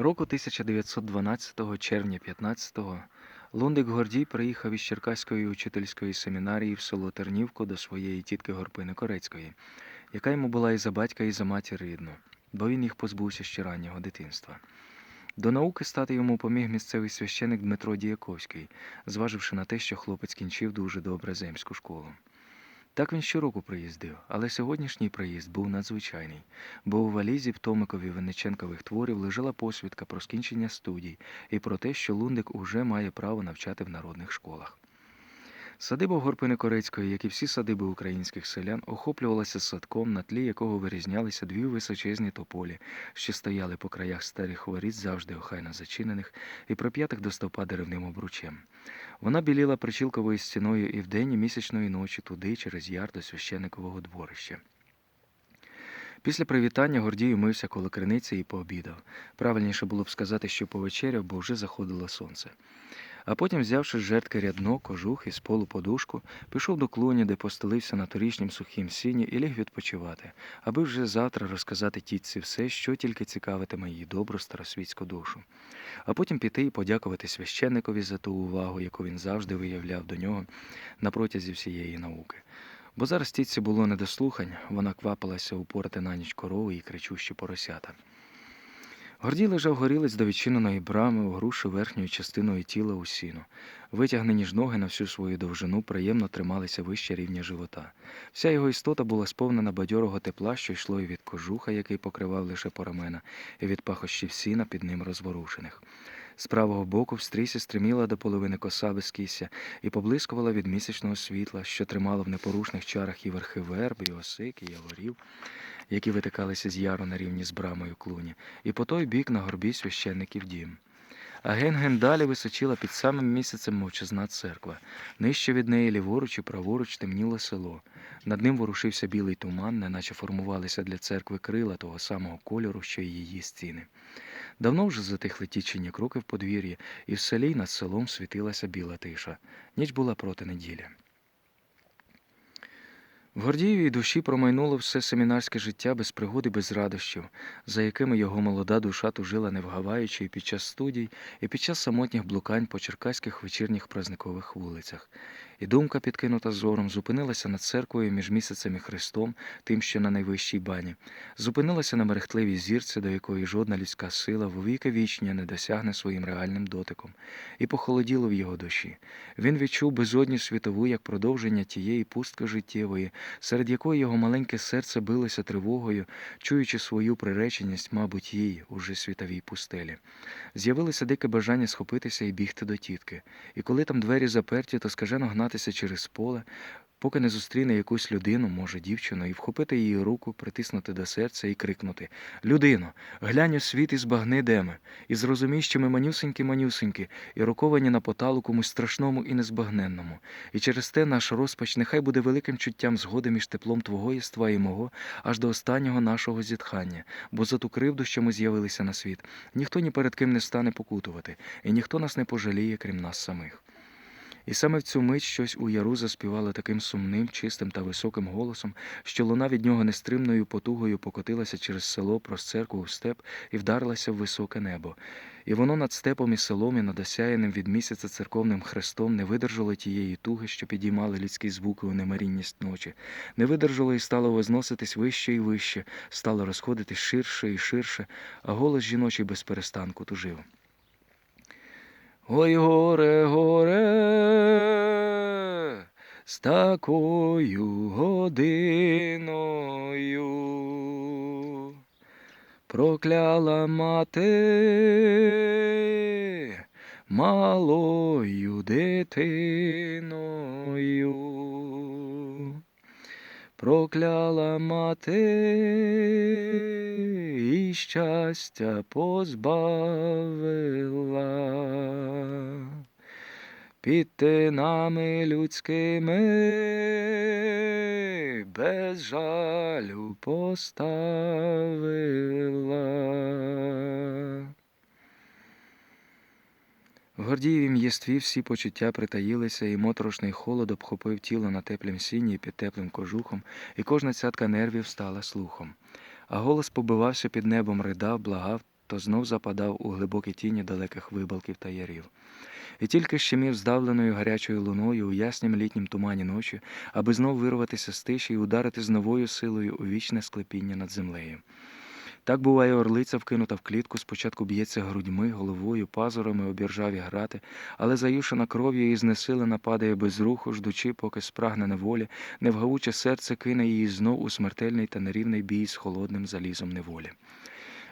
Року 1912 червня 15-го Лундик Гордій приїхав із Черкаської учительської семінарії в село Тернівку до своєї тітки Горпини Корецької, яка йому була і за батька, і за матір рідну, бо він їх позбувся ще раннього дитинства. До науки стати йому поміг місцевий священик Дмитро Діяковський, зваживши на те, що хлопець кінчив дуже добре земську школу. Так він щороку приїздив, але сьогоднішній приїзд був надзвичайний, бо у валізі в Томикові Венеченкових творів лежала посвідка про скінчення студій і про те, що Лундик уже має право навчати в народних школах. Садиба Горпини Корецької, як і всі садиби українських селян, охоплювалася садком, на тлі якого вирізнялися дві височезні тополі, що стояли по краях старих воріт, завжди охайно зачинених, і прип'ятих до стовпа деревним обручем. Вона біліла причілковою стіною і вдень, і місячної ночі туди, через яр до священикового дворища. Після привітання Гордій умився коло криниці і пообідав. Правильніше було б сказати, що повечеряв, бо вже заходило сонце. А потім, взявши з жертки рядно, кожух і з полу подушку, пішов до клуні, де постелився на торішнім сухім сіні і ліг відпочивати, аби вже завтра розказати тітці все, що тільки цікавитиме її добру старосвітську душу. А потім піти і подякувати священникові за ту увагу, яку він завжди виявляв до нього на протязі всієї науки. Бо зараз тітці було не до слухань, вона квапилася упорати на ніч корови і кричущі поросята. Гордій лежав горілець до відчиненої брами, угруши верхньою частиною тіла у сіну. Витягнені ж ноги на всю свою довжину приємно трималися вище рівня живота. Вся його істота була сповнена бадьорого тепла, що йшло і від кожуха, який покривав лише порамена, і від пахощів сіна під ним розворушених. З правого боку в стрісі стриміла до половини коса без кісся і поблискувала від місячного світла, що тримало в непорушних чарах і верхи верб, і осик, і яворів, які витикалися з яру на рівні з брамою клуні, і по той бік на горбі священників дім. А ген-ген далі височила під самим місяцем мовчазна церква. Нижче від неї ліворуч і праворуч темніло село. Над ним ворушився білий туман, неначе формувалися для церкви крила того самого кольору, що й її стіни. Давно вже затихли тічені кроки в подвір'ї, і в селі над селом світилася біла тиша. Ніч була проти неділі. В Гордієвій душі промайнуло все семінарське життя без пригод і без радощів, за якими його молода душа тужила не вгаваючи і під час студій, і під час самотніх блукань по черкаських вечірніх празникових вулицях. І думка, підкинута зором, зупинилася над церквою між місяцем і Христом, тим, що на найвищій бані, зупинилася на мерехтливій зірці, до якої жодна людська сила в віки вічня не досягне своїм реальним дотиком, і похолоділо в його душі. Він відчув безодню світову як продовження тієї пустки життєвої, серед якої його маленьке серце билося тривогою, чуючи свою приреченість, мабуть, їй уже світовій пустелі. З'явилося дике бажання схопитися і бігти до тітки. І коли там двері заперті, то скажено гнатися через поле, поки не зустріне якусь людину, може, дівчину, і вхопити її руку, притиснути до серця і крикнути Людино, глянь у світ і збагни де ми, і зрозумій, що ми манюсенькі-манюсенькі, і роковані на поталу комусь страшному і незбагненному. І через те наш розпач нехай буде великим чуттям згоди між теплом твого єства і мого, аж до останнього нашого зітхання, бо за ту кривду, що ми з'явилися на світ, ніхто ні перед ким не стане покутувати, і ніхто нас не пожаліє, крім нас самих. І саме в цю мить щось у яру заспівало таким сумним, чистим та високим голосом, що луна від нього нестримною потугою покотилася через село проз церкву в степ і вдарилася в високе небо. І воно над степом і селом, і над осяяним від місяця церковним хрестом не видержало тієї туги, що підіймали людські звуки у немарінність ночі, не видержало і стало возноситись вище і вище, стало розходитись ширше і ширше, а голос жіночий без перестанку тужив. Ой, горе, горе, з такою годиною прокляла мати малою дитиною. Прокляла мати і щастя позбавила. Під тинами людськими без жалю поставила. В Гордієвім єстві всі почуття притаїлися, і моторошний холод обхопив тіло на теплім сіні і під теплим кожухом, і кожна цятка нервів стала слухом. А голос побивався під небом, ридав, благав, то знов западав у глибокі тіні далеких вибалків та ярів. І тільки щемів здавленою гарячою луною у яснім літнім тумані ночі, аби знов вирватися з тиші і ударити з новою силою у вічне склепіння над землею. Так буває орлиця, вкинута в клітку, спочатку б'ється грудьми, головою, пазурами обіржаві грати, але заюшена кров'ю і знесилена падає без руху, ждучи, поки спрагне неволі, невгавуче серце кине її знов у смертельний та нерівний бій з холодним залізом неволі.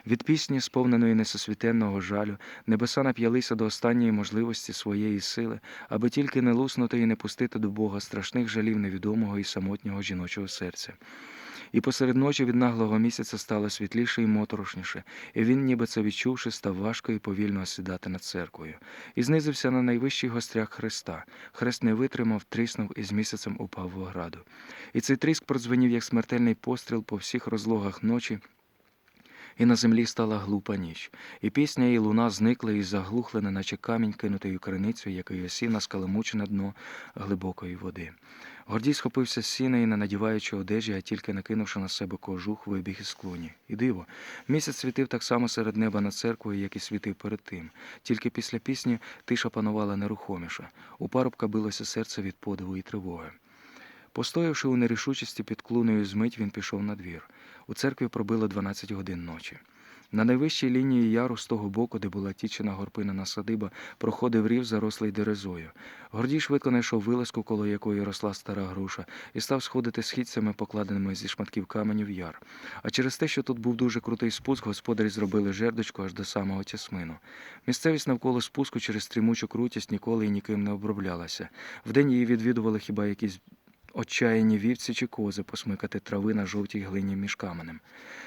Від пісні, сповненої несосвітенного жалю, небеса нап'ялися до останньої можливості своєї сили, аби тільки не луснути і не пустити до Бога страшних жалів невідомого і самотнього жіночого серця. І посеред ночі від наглого місяця стало світліше і моторошніше, і він, ніби це відчувши, став важко і повільно осідати над церквою, і знизився на найвищий гостряк Христа. Хрест не витримав, тріснув і з місяцем упав в ограду. І цей тріск продзвенів, як смертельний постріл по всіх розлогах ночі, і на землі стала глупа ніч, і пісня і луна зникли і заглухли, неначе камінь, кинутий у криницю, який осів на дно глибокої води. Гордій схопився з сіна і, не надіваючи одежі, а тільки накинувши на себе кожух, вибіг із клуні. І диво, місяць світив так само серед неба над церквою, як і світив перед тим. Тільки після пісні тиша панувала нерухоміша. У парубка билося серце від подиву і тривоги. Постоявши у нерішучості під клуною змить, він пішов на двір. У церкві пробило 12 годин ночі. На найвищій лінії яру з того боку, де була тічена горпинена садиба, проходив рів, зарослий дерезою. Гордій швидко знайшов вилазку, коло якої росла стара груша, і став сходити східцями, покладеними зі шматків каменю в яр. А через те, що тут був дуже крутий спуск, господарі зробили жердочку аж до самого тясмину. Місцевість навколо спуску через стрімучу крутість ніколи і ніким не оброблялася. Вдень її відвідували хіба якісь Отчаяні вівці чи кози посмикати трави на жовтій глині між каменем.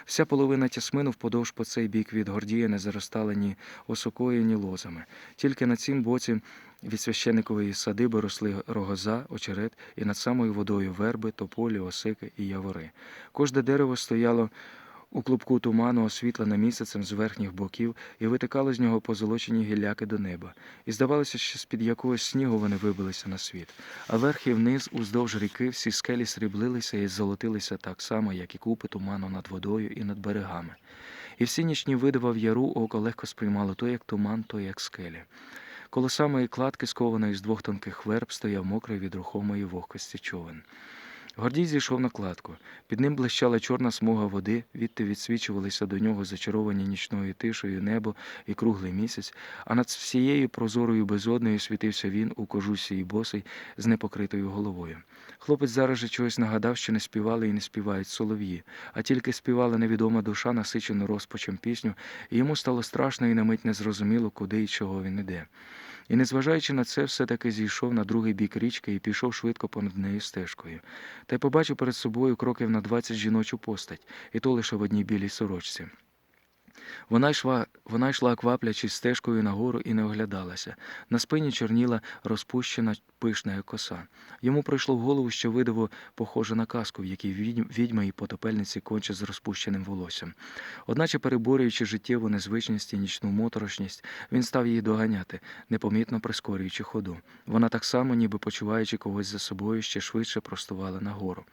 Вся половина тясмину вподовж по цей бік від гордія не заростала ні осокою, ні лозами. Тільки на цім боці від священикової садиби росли рогоза, очерет і над самою водою верби, тополі, осики і явори. Кожне дерево стояло у клубку туману, освітлене місяцем з верхніх боків, і витикало з нього позолочені гілляки до неба. І здавалося, що з-під якогось снігу вони вибилися на світ. А верх і вниз, уздовж ріки, всі скелі сріблилися і золотилися так само, як і купи туману над водою і над берегами. І всі нічні видива в яру око легко сприймало то як туман, то як скелі. Коло самої кладки, скованої з двох тонких верб, стояв мокрий від рухомої вогкості човен. Гордій зійшов на кладку. Під ним блищала чорна смуга води, відти відсвічувалися до нього зачаровані нічною тишею небо і круглий місяць, а над всією прозорою безодною світився він у кожусі і босий з непокритою головою. Хлопець зараз же чогось нагадав, що не співали і не співають солов'ї, а тільки співала невідома душа, насичену розпачем пісню, і йому стало страшно і на мить незрозуміло, куди і чого він іде. І, незважаючи на це, все-таки зійшов на другий бік річки і пішов швидко понад нею стежкою. Та й побачив перед собою кроків на двадцять жіночу постать, і то лише в одній білій сорочці. Вона йшла, вона йшла кваплячись стежкою нагору і не оглядалася. На спині чорніла розпущена пишна коса. Йому прийшло в голову, що видиво похоже на казку, в якій відьм- відьма і потопельниці кончать з розпущеним волоссям. Одначе, переборюючи життєву незвичність і нічну моторошність, він став її доганяти, непомітно прискорюючи ходу. Вона так само, ніби почуваючи когось за собою, ще швидше простувала нагору.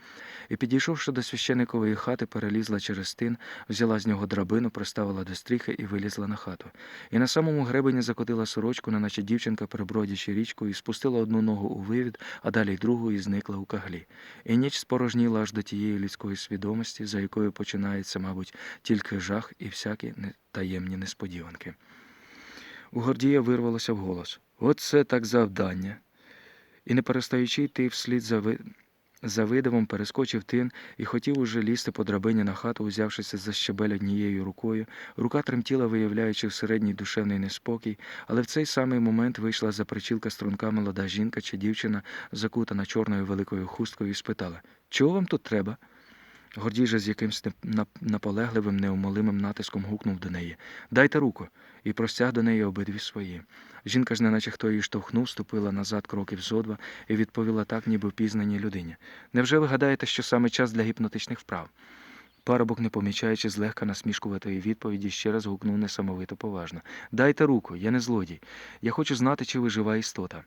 І, підійшовши до священикової хати, перелізла через тин, взяла з нього драбину, приставила до стріхи і вилізла на хату. І на самому гребені закотила сорочку, неначе дівчинка, перебродячи річку, і спустила одну ногу у вивід, а далі й другу і зникла у каглі. І ніч спорожніла аж до тієї людської свідомості, за якою починається, мабуть, тільки жах і всякі таємні несподіванки. У Гордія вирвалося вголос. От це так завдання. І не перестаючи йти вслід за, ви... за видивом, перескочив тин і хотів уже лізти по драбині на хату, узявшися за щебель однією рукою. Рука тремтіла, виявляючи середній душевний неспокій, але в цей самий момент вийшла за причілка струнка молода жінка чи дівчина, закутана чорною великою хусткою, і спитала Чого вам тут треба? Гордій же з якимсь наполегливим, неумолимим натиском гукнув до неї Дайте руку, і простяг до неї обидві свої. Жінка ж, неначе хто її штовхнув, ступила назад кроків зо два і відповіла так, ніби впізнаній людині. Невже ви гадаєте, що саме час для гіпнотичних вправ? Парубок, не помічаючи злегка насмішкуватої відповіді, ще раз гукнув несамовито поважно. Дайте руку, я не злодій. Я хочу знати, чи ви жива істота.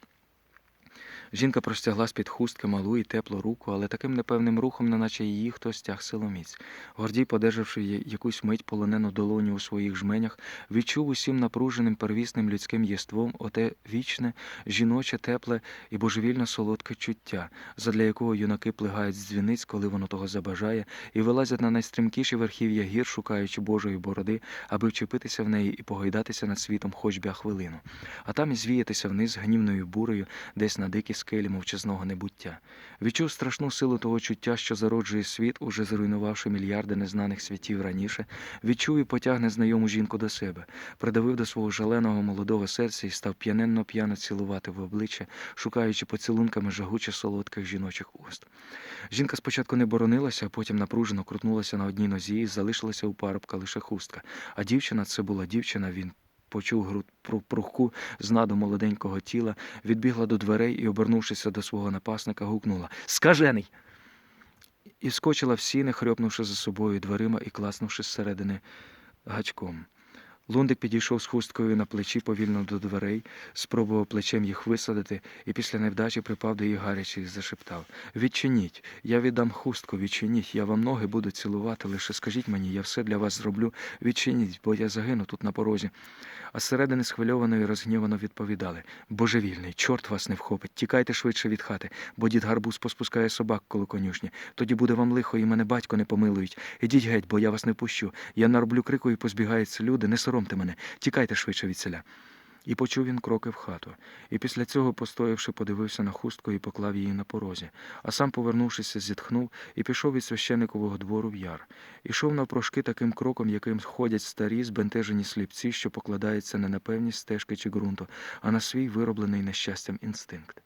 Жінка простягла з-під хустки малу і теплу руку, але таким непевним рухом, неначе її хтось тяг силоміць. Гордій, подержавши якусь мить полонену долоню у своїх жменях, відчув усім напруженим первісним людським єством оте вічне, жіноче, тепле і божевільно солодке чуття, задля якого юнаки плигають з дзвіниць, коли воно того забажає, і вилазять на найстрімкіші верхів'я гір, шукаючи Божої бороди, аби вчепитися в неї і погойдатися над світом хоч би хвилину, а там і звіятися вниз гнівною бурею, десь на дикі скелі мовчазного небуття. Відчув страшну силу того чуття, що зароджує світ, уже зруйнувавши мільярди незнаних світів раніше, відчув і потягне знайому жінку до себе, придавив до свого жаленого молодого серця і став п'яненно п'яно цілувати в обличчя, шукаючи поцілунками жагуче солодких жіночих уст. Жінка спочатку не боронилася, а потім напружено крутнулася на одній нозі і залишилася у парубка лише хустка. А дівчина це була дівчина, він почув прухку знаду молоденького тіла, відбігла до дверей і, обернувшися до свого напасника, гукнула Скажений! І скочила в сіни, хрьопнувши за собою дверима і класнувши зсередини гачком. Лундик підійшов з хусткою на плечі повільно до дверей, спробував плечем їх висадити, і після невдачі припав до їх гаряче і зашептав Відчиніть, я віддам хустку, відчиніть, я вам ноги буду цілувати, лише скажіть мені, я все для вас зроблю, відчиніть, бо я загину тут на порозі. А зсередини схвильовано і розгнівано відповідали Божевільний, чорт вас не вхопить, тікайте швидше від хати, бо дід гарбуз поспускає собак коло конюшні. Тоді буде вам лихо, і мене батько не помилують. Ідіть геть, бо я вас не впущу. Я нароблю крику і позбігаються люди, не соромте мене, тікайте швидше від селя. І почув він кроки в хату. І після цього, постоявши, подивився на хустку і поклав її на порозі. А сам, повернувшися, зітхнув і пішов від священикового двору в яр. Ішов навпрошки таким кроком, яким ходять старі, збентежені сліпці, що покладаються не на певні стежки чи ґрунту, а на свій вироблений нещастям інстинкт.